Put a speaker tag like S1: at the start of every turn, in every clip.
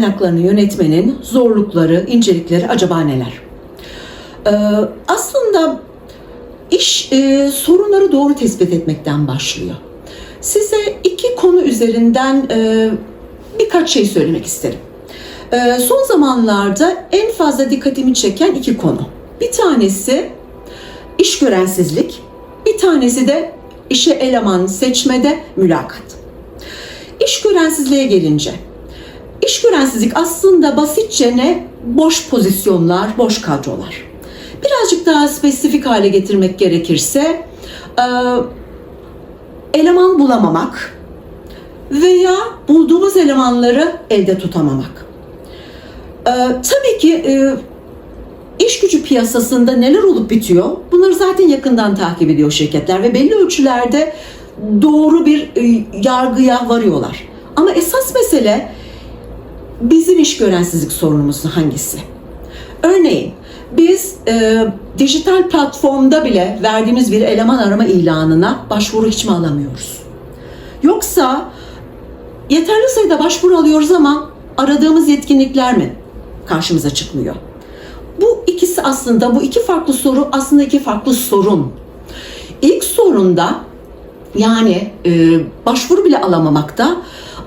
S1: kaynaklarını yönetmenin zorlukları, incelikleri acaba neler? Ee, aslında iş e, sorunları doğru tespit etmekten başlıyor. Size iki konu üzerinden e, birkaç şey söylemek isterim. E, son zamanlarda en fazla dikkatimi çeken iki konu. Bir tanesi iş görensizlik, bir tanesi de işe eleman seçmede mülakat. İş görensizliğe gelince, iş görensizlik aslında basitçe ne? Boş pozisyonlar, boş kadrolar. Birazcık daha spesifik hale getirmek gerekirse, e, eleman bulamamak veya bulduğumuz elemanları elde tutamamak. E, tabii ki e, iş gücü piyasasında neler olup bitiyor bunları zaten yakından takip ediyor şirketler ve belli ölçülerde doğru bir yargıya varıyorlar. Ama esas mesele bizim iş görensizlik sorunumuz hangisi? Örneğin biz e, dijital platformda bile verdiğimiz bir eleman arama ilanına başvuru hiç mi alamıyoruz? Yoksa yeterli sayıda başvuru alıyoruz ama aradığımız yetkinlikler mi karşımıza çıkmıyor? Bu ikisi aslında bu iki farklı soru aslında iki farklı sorun. İlk sorunda yani e, başvuru bile alamamakta.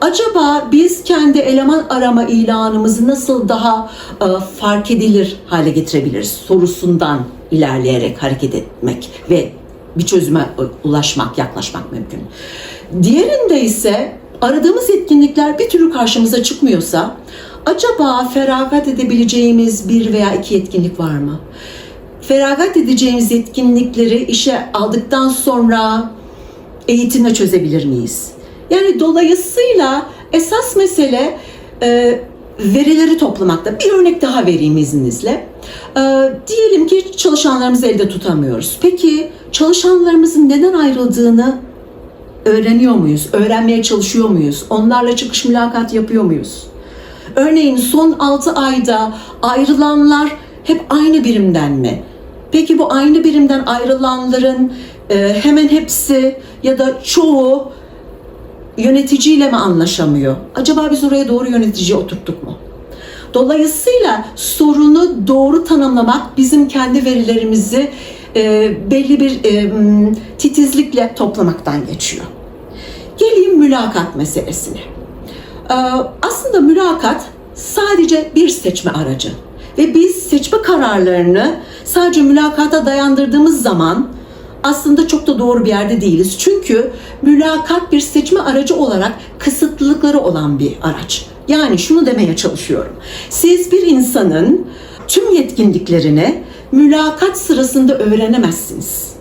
S1: Acaba biz kendi eleman arama ilanımızı nasıl daha e, fark edilir hale getirebiliriz sorusundan ilerleyerek hareket etmek ve bir çözüme ulaşmak, yaklaşmak mümkün. Diğerinde ise aradığımız yetkinlikler bir türlü karşımıza çıkmıyorsa acaba feragat edebileceğimiz bir veya iki yetkinlik var mı? Feragat edeceğimiz yetkinlikleri işe aldıktan sonra eğitimle çözebilir miyiz? Yani dolayısıyla esas mesele e, verileri toplamakta. Bir örnek daha vereyim izninizle. E, diyelim ki çalışanlarımızı elde tutamıyoruz. Peki çalışanlarımızın neden ayrıldığını öğreniyor muyuz? Öğrenmeye çalışıyor muyuz? Onlarla çıkış mülakat yapıyor muyuz? Örneğin son 6 ayda ayrılanlar hep aynı birimden mi? Peki bu aynı birimden ayrılanların e, hemen hepsi ya da çoğu yöneticiyle mi anlaşamıyor? Acaba biz oraya doğru yöneticiyi oturttuk mu? Dolayısıyla sorunu doğru tanımlamak bizim kendi verilerimizi e, belli bir e, titizlikle toplamaktan geçiyor. Geleyim mülakat meselesine. E, aslında mülakat sadece bir seçme aracı ve biz seçme kararlarını sadece mülakata dayandırdığımız zaman aslında çok da doğru bir yerde değiliz. Çünkü mülakat bir seçme aracı olarak kısıtlılıkları olan bir araç. Yani şunu demeye çalışıyorum. Siz bir insanın tüm yetkinliklerini mülakat sırasında öğrenemezsiniz.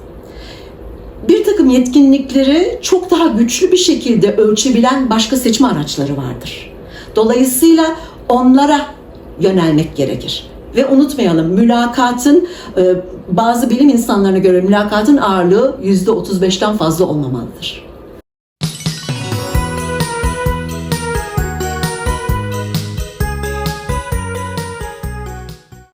S1: Bir takım yetkinlikleri çok daha güçlü bir şekilde ölçebilen başka seçme araçları vardır. Dolayısıyla onlara yönelmek gerekir. Ve unutmayalım mülakatın e, bazı bilim insanlarına göre mülakatın ağırlığı %35'ten fazla olmamalıdır.